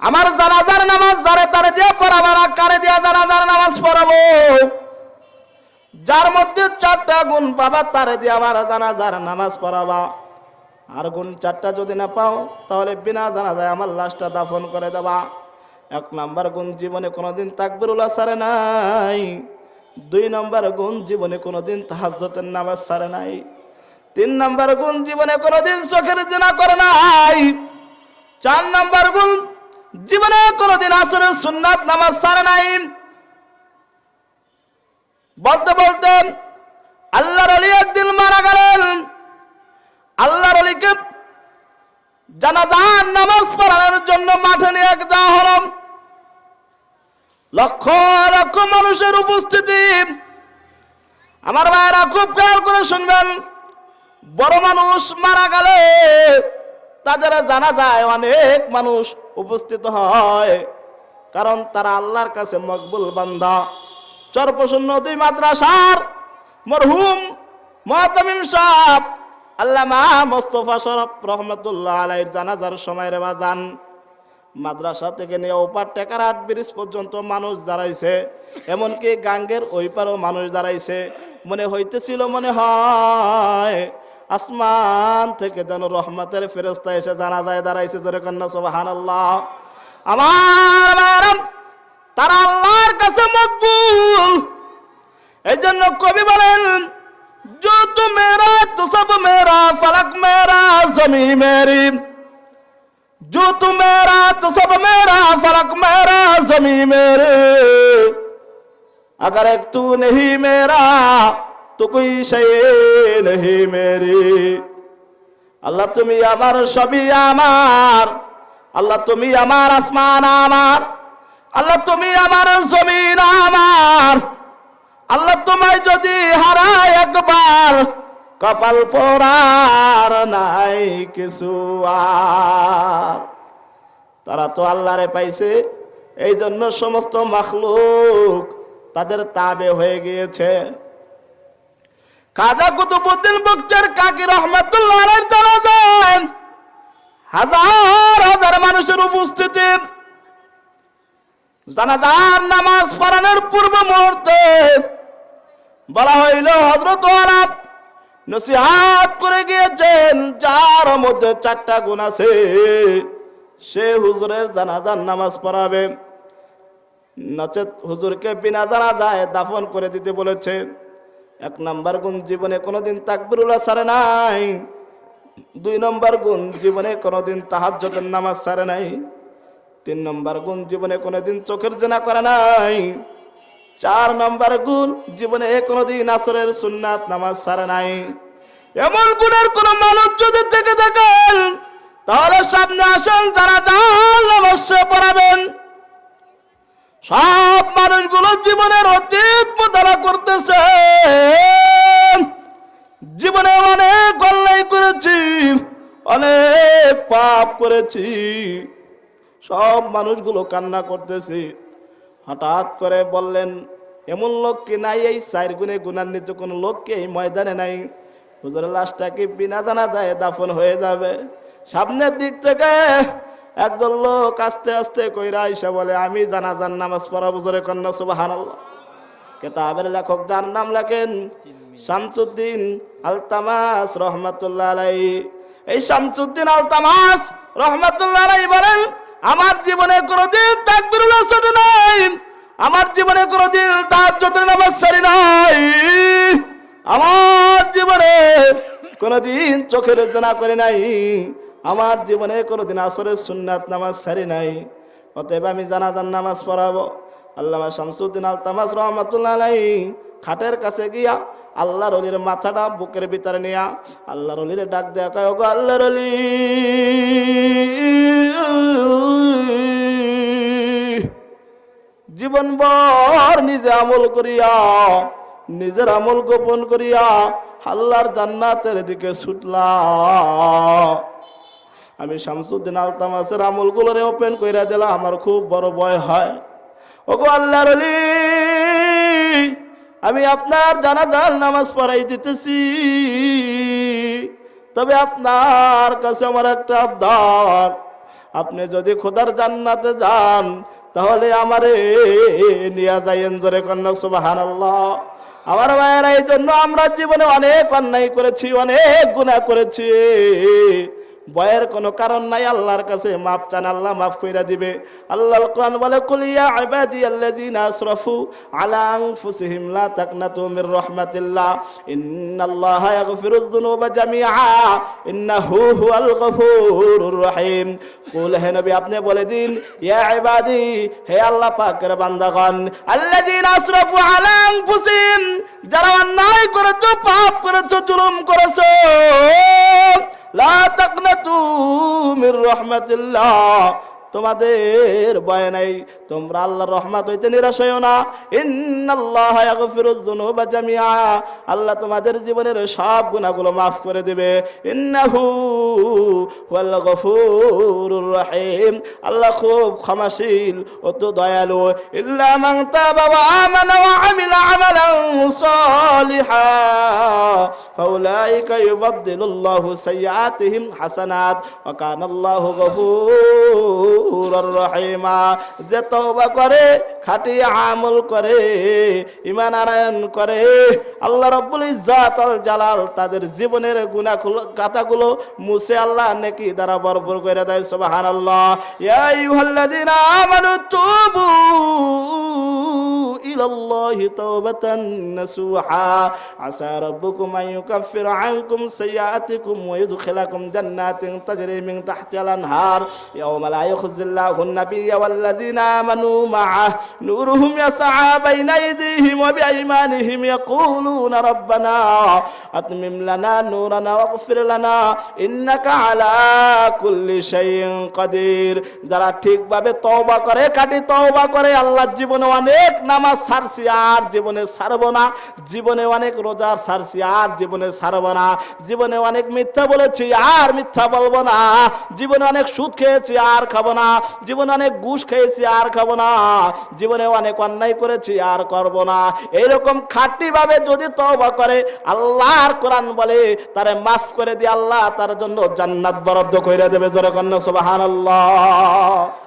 আমার জানাজার নামাজ যারে তারে দিয়ে পড়াবার কারে দিয়া জানাজার নামাজ পড়াবো? যার মধ্যে চারটা গুণ পাবা, তারে দিয়ে আমার জানাজার নামাজ পড়াবা। আর গুণ চারটা যদি না পাও, তাহলে বিনা জানাজায় আমার লাশটা দাফন করে দেবা। এক নাম্বার গুণ জীবনে কোনোদিন তাকবিরুল্লাহ সারে নাই। দুই নাম্বার গুণ জীবনে কোনোদিন তাহাজ্জতের নামাজ সারে নাই। তিন নাম্বার গুণ জীবনে কোনোদিন চোখের জেনা করে নাই। চার জীবনে কোনোদিন আসরের সুন্নাত নামাজ সারে নাই। বলতে বলতে আল্লাহর আলী একদিন মারা গেলেন। আল্লাহর আলীকে জানাজার নামাজ পড়ানোর জন্য মাঠে নিয়ে যাওয়া হলো। লক্ষ লক্ষ মানুষের উপস্থিতি। আমার ভাইয়েরা খুব খেয়াল করে শুনবেন, বড় মানুষ মারা গেলে তাদের জানা যায় অনেক মানুষ উপস্থিত হয়। কারণ তারা আল্লাহর কাছে মকবুল বান্দা। চরপসন দুই মাদ্রাসার মরহুম মহাতামিম সাহ আল্লামা মোস্তফা শরফ রহমতুল্লাহ আলাইর জানাজার সময় রে বাজান। মাদ্রাসা থেকে নিয়ে ওপার টেকার আট ব্রিজ পর্যন্ত মানুষ দাঁড়াইছে। এমনকি গাঙ্গের ওই পারও মানুষ দাঁড়াইছে। মনে হইতেছিল, মনে হয় আসমান থেকে যেন রহমতের ফেরস্তা এসে জানা যায় দাঁড়াইছে জোরে কন্যা সোবাহান আল্লাহ আমার বাবারা, তারা আল্লাহর কাছে মকবুল এই জন্য কবি বলেন जो तू मेरा तो सब मेरा फलक मेरा जमी मेरी जो तू मेरा तो सब मेरा फलक मेरा जमी मेरे अगर एक तू नहीं मेरा তো কই নেহি মেরে আল্লাহ তুমি আমার সবই আমার আল্লাহ তুমি আমার আসমান আমার আল্লাহ তুমি আমার জমিন আমার আল্লাহ তোমায় যদি হারায় একবার কপাল পোড়ার নাই কিছু আর তারা তো আল্লাহরে পাইছে এই জন্য সমস্ত মখলুক তাদের তাবে হয়ে গিয়েছে খাজা কুতুবুদ্দিন বক্তের কাকি রহমতুল্লাহ আলাইহির জানাজায় হাজার হাজার মানুষের উপস্থিতি। জানাজার নামাজ পড়ানোর পূর্ব মুহূর্তে বলা হইল হজরত আলাপ নসিহাত করে গিয়েছেন, যার মধ্যে চারটা গুণ আছে। সে হুজুরের জানাজার নামাজ পড়াবে। নচেত হুজুরকে বিনা জানাজায় দাফন করে দিতে বলেছে। এক নাম্বার গুণ জীবনে কোনোদিন তাকবিরুল্লাহ সারে নাই। দুই নম্বর গুণ জীবনে কোনোদিন তাহাজ্জতের নামাজ সারে নাই। তিন নম্বর গুণ জীবনে কোনোদিন চোখের জেনা করে নাই। চার নম্বর গুণ জীবনে কোনোদিন আসরের সুন্নাত নামাজ সারে নাই। এমন গুণের কোন মানুষ যদি থেকে থাকেন, তাহলে সামনে আসেন যারা জাল অবশ্যই পড়াবেন। সব মানুষগুলো জীবনের অতীত মোতালা করতেছে। জীবনে অনেক অন্যায় করেছি, অনেক পাপ করেছি। সব মানুষগুলো কান্না করতেছে। হঠাৎ করে বললেন, এমন লোক কি নাই? এই চার গুণে গুণান্বিত কোন লোক কি এই ময়দানে নাই? হুজুরের লাশটা কি বিনা জানা যায় দাফন হয়ে যাবে? সামনের দিক থেকে একজন লোক আস্তে আস্তে কইরা আইসা বলে আমি জানাজার নামাজ পড়া বুজুরে কন্যা সুবাহান কেতাবের লেখক যার নাম লেখেন শামসুদ্দিন আলতামাস রহমতুল্লাহ আলাই এই শামসুদ্দিন আলতামাস রহমতুল্লাহ আলাই বলেন আমার জীবনে কোনোদিন তাকবিরুল্লাহ সাথে নাই। আমার জীবনে কোনোদিন তাহাজ্জুদের নামাজ সারি নাই। আমার জীবনে কোনোদিন চোখের জেনা করে নাই। আমার জীবনে কোনোদিন আসরের সুন্নাত নামাজ সারি নাই। অতএব আমি জানাজান নামাজ পড়াবো। আল্লামা শামসুদ্দিন আল তামাজ রহমতুল্লাহ খাটের কাছে গিয়া আল্লাহর অলির মাথাটা বুকের ভিতরে নিয়া আল্লাহর অলির ডাক দেয়া কয়, ওগো আল্লাহর জীবন বর নিজে আমল করিয়া, নিজের আমল গোপন করিয়া আল্লাহর জান্নাতের দিকে ছুটলা আমি শামসুদ্দিন আলতামাসের আমলগুলোরে ওপেন কইরা দিলাম, আমার খুব বড় ভয় হয়। ওগো আল্লাহর আমি আপনার জানাজার নামাজ পড়াই দিতেছি। তবে আপনার কাছে আমার একটা আবদার, আপনি যদি খোদার জান্নাতে যান, তাহলে আমারে নিয়ে যাইয়েন জোরে কন্যা সুবাহান আমার ভাইয়েরা এই জন্য আমরা জীবনে অনেক অন্যায় করেছি, অনেক গুনাহ করেছি। ভয়ের কোনো কারণ নাই, আল্লাহর কাছে মাফ চান, আল্লাহ মাফ কইরা দিবে। আল্লাহ কোরআন বলে, কুল ইয়া ইবাদিয়াল্লাযীনা আসরাফু আলা আনফুসিহিম লা তাকনাতু মির রাহমাতিল্লাহ, ইন্নাল্লাহা ইয়াগফিরুয যুনুবা জামিআ, ইন্নাহু হুয়াল গফুরুর রহিম। কুল, হে নবী, আপনি বলে দিন, ইয়া ইবাদি, হে আল্লাহ পাকের বান্দাগণ, আল্লাযীনা আসরাফু আলা আনফুসিহিম, যারা অন্যায় করেছ, পাপ করেছ, জুলুম করেছ লা তাকনাতু মির রাহমাতিল্লাহ তোমাদের ভয় নাই। তোমরা আল্লাহর রহমত হইতে নিরাশ হইও না। ইন্নাল্লাহ ইয়াগফিরুয যুনুবা জামিআ। আল্লাহ তোমাদের জীবনের সব গুনাহগুলো মাফ করে দিবে। ইন্নাহু হুয়াল গফুরুর রহিম। আল্লাহ খুব ক্ষমাশীল অত দয়ালু। ইল্লা মান তাবা ওয়া আমানা ওয়া আমিলা আমালান সালিহা। ফাউলাইকা ইউবাদদিলুল্লাহু সাইয়্যাতিহিম হাসানাত। ওয়া কানা আল্লাহু গফুরুর রহিমা যে তওবা করে খাঁটি আমল করে ইমান আনয়ন করে আল্লাহ রব্বুল ইজ্জাত আল জালাল তাদের জীবনের গুনাহ কাতাগুলো মুছে আল্লাহ নেকি দ্বারা বরবর করে দেয় সুবহানাল্লাহ ইয়া আইয়ুহাল্লাযীনা আমানু তুবু إلى الله توبة نسوحا عسى ربكم أن يكفر عنكم سيئاتكم ويدخلكم جنات تجري من تحتها الأنهار يوم لا يخزي الله النبي والذين آمنوا معه نورهم يسعى بين أيديهم وبأيمانهم يقولون ربنا أتمم لنا نورنا واغفر لنا إنك على كل شيء قدير যারা ঠিকভাবে তওবা করে কাটি তওবা করে আল্লাহর জীবনে অনেক নামাজ ছাড়ছি আর জীবনে ছাড়বো না জীবনে অনেক রোজার ছাড়ছি আর জীবনে ছাড়বো না জীবনে অনেক মিথ্যা বলেছি আর মিথ্যা বলবো না জীবনে অনেক সুদ খেয়েছি আর খাবো না না। জীবনে অনেক ঘুষ খেয়েছি, আর খাব না। জীবনে অনেক অন্যায় করেছি, আর করব না। এইরকম খাঁটি ভাবে যদি তবা করে, আল্লাহর কোরআন বলে, তারে মাফ করে দিয়ে আল্লাহ তার জন্য জান্নাত বরাদ্দ করে দেবে, জোরে কন্যা, সুবহানাল্লাহ।